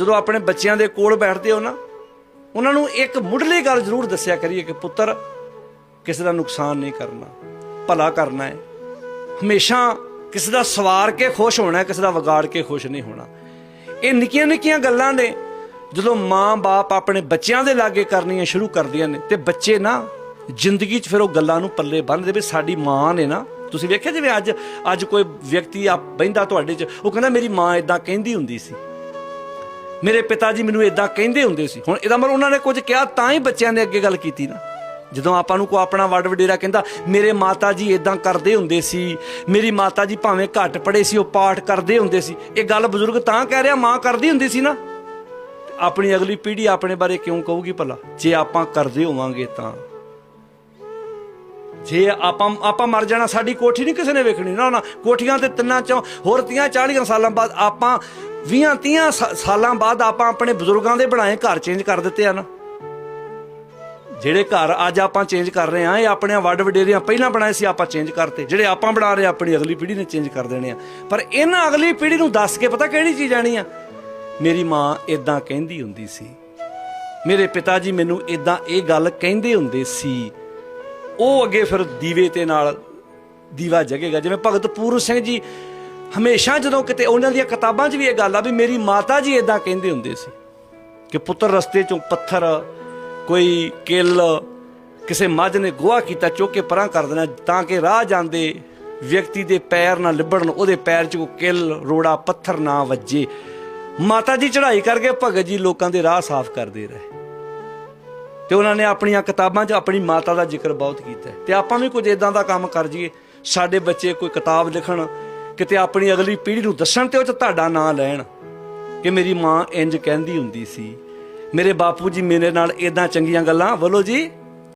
ਜਦੋਂ ਆਪਣੇ ਬੱਚਿਆਂ ਦੇ ਕੋਲ ਬੈਠਦੇ ਹੋ ਨਾ, ਉਹਨਾਂ ਨੂੰ ਇੱਕ ਮੁੱਢਲੀ ਗੱਲ ਜ਼ਰੂਰ ਦੱਸਿਆ ਕਰੀਏ ਕਿ ਪੁੱਤਰ, ਕਿਸੇ ਦਾ ਨੁਕਸਾਨ ਨਹੀਂ ਕਰਨਾ, ਭਲਾ ਕਰਨਾ ਹੈ। ਹਮੇਸ਼ਾ ਕਿਸੇ ਦਾ ਸਵਾਰ ਕੇ ਖੁਸ਼ ਹੋਣਾ, ਕਿਸੇ ਦਾ ਵਿਗਾੜ ਕੇ ਖੁਸ਼ ਨਹੀਂ ਹੋਣਾ। ਇਹ ਨਿੱਕੀਆਂ ਨਿੱਕੀਆਂ ਗੱਲਾਂ ਨੇ, ਜਦੋਂ ਮਾਂ-ਬਾਪ ਆਪਣੇ ਬੱਚਿਆਂ ਦੇ ਲਾਗੇ ਕਰਨੀਆਂ ਸ਼ੁਰੂ ਕਰਦੀਆਂ ਨੇ, ਤੇ ਬੱਚੇ ਨਾ ਜ਼ਿੰਦਗੀ 'ਚ ਫਿਰ ਉਹ ਗੱਲਾਂ ਨੂੰ ਪੱਲੇ ਬੰਨ੍ਹਦੇ ਵੀ ਸਾਡੀ ਮਾਂ ਨੇ ਨਾ। ਤੁਸੀਂ ਵੇਖਿਆ ਜਿਵੇਂ ਅੱਜ ਅੱਜ ਕੋਈ ਵਿਅਕਤੀ ਆ ਬਹਿੰਦਾ ਤੁਹਾਡੇ 'ਚ, ਉਹ ਕਹਿੰਦਾ, ਮੇਰੀ ਮਾਂ ਇਦਾਂ ਕਹਿੰਦੀ ਹੁੰਦੀ ਸੀ। ਮੇਰੇ ਪਿਤਾ ਜੀ ਮੈਨੂੰ ਇਦਾਂ ਕਹਿੰਦੇ ਹੁੰਦੇ ਸੀ। ਹੁਣ ਇਹਦਾ ਮਤਲਬ ਉਹਨਾਂ ਨੇ ਕੁਝ ਕਿਹਾ, ਤਾਂ ਹੀ ਬੱਚਿਆਂ ਨੇ ਅੱਗੇ ਗੱਲ ਕੀਤੀ ਨਾ। ਜਦੋਂ ਆਪਾਂ ਨੂੰ ਕੋ ਆਪਣਾ ਵੱਡ ਵਡੇਰਾ ਕਹਿੰਦਾ, ਮੇਰੇ ਮਾਤਾ ਜੀ ਇਦਾਂ ਕਰਦੇ ਹੁੰਦੇ ਸੀ, ਮੇਰੀ ਮਾਤਾ ਜੀ ਭਾਵੇਂ ਘੱਟ ਪੜੇ ਸੀ, ਉਹ ਪਾਠ ਕਰਦੇ ਹੁੰਦੇ ਸੀ। ਇਹ ਗੱਲ ਬਜ਼ੁਰਗ ਤਾਂ ਕਹਿ ਰਿਹਾ, ਮਾਂ ਕਰਦੀ ਹੁੰਦੀ ਸੀ ਨਾ। ਆਪਣੀ ਅਗਲੀ ਪੀੜ੍ਹੀ ਆਪਣੇ ਬਾਰੇ ਕਿਉਂ ਕਹੂਗੀ ਭਲਾ? ਜੇ ਆਪਾਂ ਕਰਦੇ ਹੋਵਾਂਗੇ ਤਾਂ। ਜੇ ਆਪਾਂ ਆਪਾਂ ਮਰ ਜਾਣਾ ਸਾਡੀ ਕੋਠੀ ਨਹੀਂ ਕਿਸੇ ਨੇ ਵੇਖਣੀ। ਨਾ ਨਾ ਕੋਠੀਆਂ ਤੇ ਤਿੰਨਾਂ ਚੋਂ ਹੋਰ 30 40 ਸਾਲਾਂ ਬਾਅਦ ਆਪਾਂ 20 30 ਸਾਲਾਂ ਬਾਅਦ ਆਪਾਂ ਆਪਣੇ ਬਜ਼ੁਰਗਾਂ ਦੇ ਬਣਾਏ ਘਰ ਚੇਂਜ ਕਰ ਦਿੱਤੇ ਹਨ। ਜਿਹੜੇ ਘਰ ਅੱਜ ਆਪਾਂ ਚੇਂਜ ਕਰ ਰਹੇ ਆ ਇਹ ਆਪਣੇ ਵੱਡ ਵਡੇਰੀਆਂ ਪਹਿਲਾਂ ਬਣਾਏ ਸੀ ਆਪਾਂ ਚੇਂਜ ਕਰਤੇ। ਜਿਹੜੇ ਆਪਾਂ ਬਣਾ ਰਹੇ ਆ, ਆਪਣੀ ਅਗਲੀ ਪੀੜ੍ਹੀ ਨੇ ਚੇਂਜ ਕਰ ਦੇਣੇ ਆ। ਪਰ ਇਹਨਾਂ ਅਗਲੀ ਪੀੜ੍ਹੀ ਨੂੰ ਦੱਸ ਕੇ ਪਤਾ ਕਿਹੜੀ ਚੀਜ਼ ਆਣੀ ਆ? ਮੇਰੀ ਮਾਂ ਇਦਾਂ ਕਹਿੰਦੀ ਹੁੰਦੀ ਸੀ। ਮੇਰੇ ਪਿਤਾ ਜੀ ਮੈਨੂੰ ਇਦਾਂ ਇਹ ਗੱਲ ਕਹਿੰਦੇ ਹੁੰਦੇ ਸੀ ਉਹ ਅੱਗੇ ਫਿਰ ਦੀਵੇ ਤੇ ਨਾਲ ਦੀਵਾ ਜਗੇਗਾ। ਜਿਵੇਂ ਭਗਤ ਪੂਰਨ ਸਿੰਘ ਜੀ ਹਮੇਸ਼ਾ ਜਦੋਂ ਕਿਤੇ ਉਹਨਾਂ ਦੀਆਂ ਕਿਤਾਬਾਂ 'ਚ ਵੀ ਇਹ ਗੱਲ ਆ ਵੀ ਮੇਰੀ ਮਾਤਾ ਜੀ ਇਦਾਂ ਕਹਿੰਦੇ ਹੁੰਦੇ ਸੀ ਕਿ ਪੁੱਤਰ ਰਸਤੇ 'ਚੋਂ ਪੱਥਰ, ਕੋਈ ਕਿੱਲ, ਕਿਸੇ ਮੱਝ ਨੇ ਗੋਹਾ ਕੀਤਾ, ਚੁੱਕ ਕੇ ਪਰਾਂ ਕਰ ਦੇਣਾ ਤਾਂ ਕਿ ਰਾਹ ਜਾਂਦੇ ਵਿਅਕਤੀ ਦੇ ਪੈਰ ਨਾ ਲਿਬੜਨ, ਉਹਦੇ ਪੈਰ 'ਚ ਕੋਈ ਕਿੱਲ, ਰੋੜਾ, ਪੱਥਰ ਨਾ ਵੱਜੇ। ਮਾਤਾ ਜੀ ਚੜ੍ਹਾਈ ਕਰਕੇ ਭਗਤ ਜੀ ਲੋਕਾਂ ਦੇ ਰਾਹ ਸਾਫ਼ ਕਰਦੇ ਰਹੇ। ਤੇ ਉਹਨਾਂ ਨੇ ਆਪਣੀਆਂ ਕਿਤਾਬਾਂ 'ਚ ਆਪਣੀ ਮਾਤਾ ਦਾ ਜ਼ਿਕਰ ਬਹੁਤ ਕੀਤਾ ਹੈ। ਤੇ ਆਪਾਂ ਵੀ ਕੁਝ ਇਦਾਂ ਦਾ ਕੰਮ ਕਰ ਜਾਈਏ, ਸਾਡੇ ਬੱਚੇ ਕੋਈ ਕਿਤਾਬ ਲਿਖਣ, ਕਿਤੇ ਆਪਣੀ ਅਗਲੀ ਪੀੜ੍ਹੀ ਨੂੰ ਦੱਸਣ ਤੇ ਉਹ 'ਚ ਤੁਹਾਡਾ ਨਾਂ ਲੈਣ ਕਿ ਮੇਰੀ ਮਾਂ ਇੰਜ ਕਹਿੰਦੀ ਹੁੰਦੀ ਸੀ ਮੇਰੇ ਬਾਪੂ ਜੀ ਮੇਰੇ ਨਾਲ ਇਦਾਂ ਚੰਗੀਆਂ ਗੱਲਾਂ, ਬੋਲੋ ਜੀ